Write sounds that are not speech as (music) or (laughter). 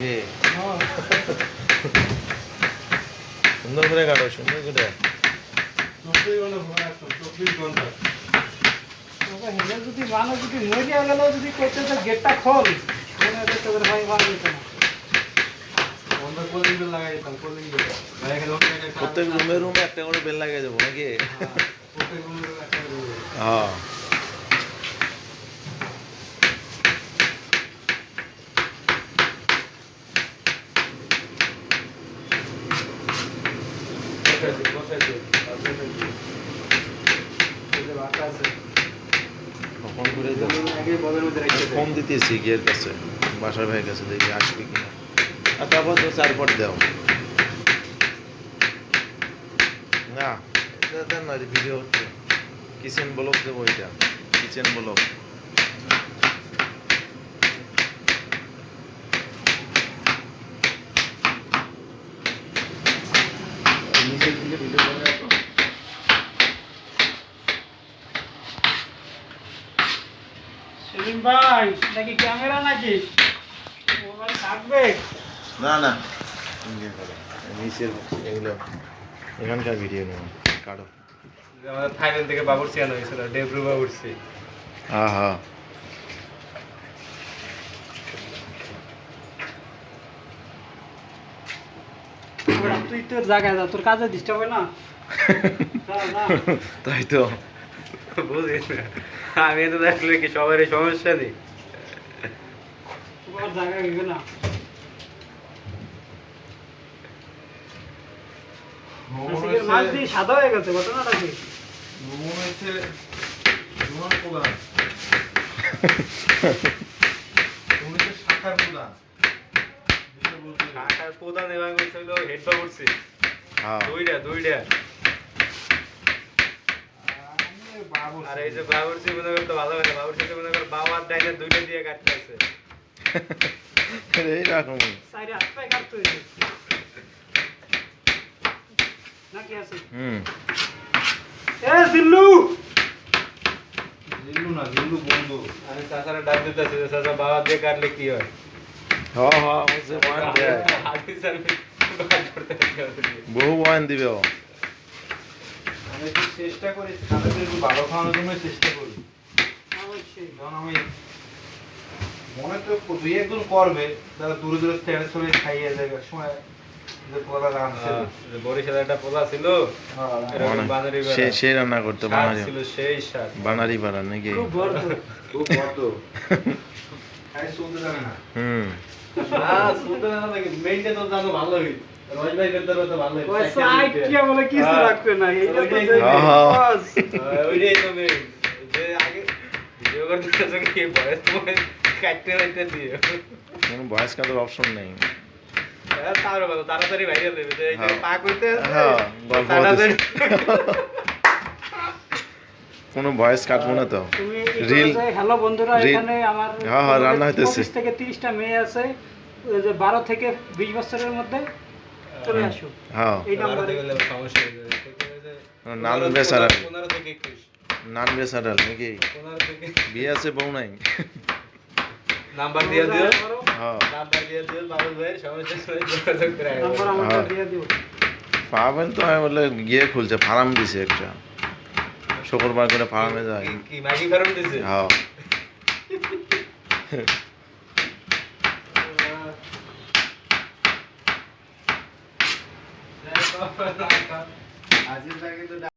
এ, সুন্দর করে কাটো সুন্দর করে বাবা, হেলে যদি মানুষ যদি মরিয়া গেল যদি করতে তো গেটটা খোল তোদের ভাই ভালো যেত না প্রত্যেক রুমে রুমে একটা করে বেল লাগিয়ে দেবো নাকি হ্যাঁ ফোন দিতেছি গিয়ের কাছে বাসার ভাইয়ের কাছে দেখি আসবে কিনা আর তারপর তো চারপট দাও না দেন না ভিডিও কিচেন ব্লক দেবো এটা। কিচেন ব্লক নিচের দিকে ভিডিও করে রাখো সেলিম ভাই নাকি? ক্যামেরা নাকি মোবাইল থাকবে? না না। নিচের এগুলো। এখানকার ভিডিও নেব কাটো। আমাদের থাইল্যান্ড থেকে বাবুর্চি আনা হয়েছিল ডেব্রু বাবুর্চি। হ্যাঁ তুই তোর জায়গায় যা তোর কাজে ডিস্টার্ব হয় (laughs) না। তাই তো। বুঝি না। আমি তো আসলে কি সবারই সমস্যা নেই। তোমার জায়গায় গেবে না। মাছ দিয়ে সাদা হয়ে গেছে ঘটনাটা কি? কাকার (laughs) প্রধান এবং হইছিল হেড বাবুর্চি হ্যাঁ দুইটা দুইটা আর এই যে বাবুর্চি মনে করতে ভালো হয় বাবুর্চি মনে কর বাবার ডাইনে দুইটা দিয়ে কাটতে আছে এইরকমই সাইডে হাত পায়ে কাটতে হয়েছে নাকি আছে হুম এ জিল্লু আমি চাচারা ডাক দিতেছি যে চাচা বাবা দিয়ে কাটলে কি হয় হ্যাঁ হ্যাঁ বুঝতে পয়েন্ট বহু পয়েন্ট দিবে ও। আমি চেষ্টা করি তাদের একটু ভালো খাওয়ানোর জন্য চেষ্টা করি। আমি মনে তো দুই একজন করবে যারা দূরে দূরে থেকে ছবি খাইয়ে দেবে এক সময় যে পোলা রাম বরিশালে একটা পোলা ছিল এরকম মনে- বানারি সে রান্না করতো বানারি ছিল সেই বানারি পাড়া নাকি? (laughs) শুনতে জানে না। হুম। না শুনতে জানা নাকি মেইনটা তো জানো ভালোই রয় ভাই বেদার তো ভালোই ওই সাইড কি বলে কিছু হ্যাঁ। রাখবে না এইটা তো ওইটাই দেখবি, হ্যাঁ, হ্যাঁ। তো মেইন যে আগে ভিডিও করতে চাচ্ছ কি বয়স কাটতে কোনো কাটার অপশন নেই। হ্যাঁ, তারও ভালো তাড়াতাড়ি বাইরে দেবে। যে যে হ্যাঁ। পা করতে আছে হ্যাঁ, গল্প তাড়াতাড়ি কোনো ভয়েস কাটবো না তো। রিল হ্যালো বন্ধুরা এখানে আমার হ্যাঁ, হ্যাঁ, রান্না হইতেছে। 25 থেকে 30টা মেয়ে আছে ওই যে 12 থেকে 20 বছরের মধ্যে চলে আসো। হ্যাঁ। এই নাম্বারে। গেলে সমস্যা হয়ে যাবে। নাম বেচারা পনেরো থেকে একুশ। নান বেসাডাল নাকি? পনেরো থেকে বিয়ে আছে বউ নাই। নাম্বার দিয়ে দিও। হ্যাঁ। নাম্বার দিয়ে দিও বাবুল ভাইয়ের সমস্যা হলে যোগাযোগ করে। নাম্বার আমাকে হ্যাঁ। দিয়ে দিও। পাবেন তো আমি বলে গিয়ে খুলছে ফার্ম দিছে একটা। শুক্রবার করে ফার্মে যায়। কি- ম্যাগি ফার্ম দিছে? হ্যাঁ। আজিজ ভাই কিন্তু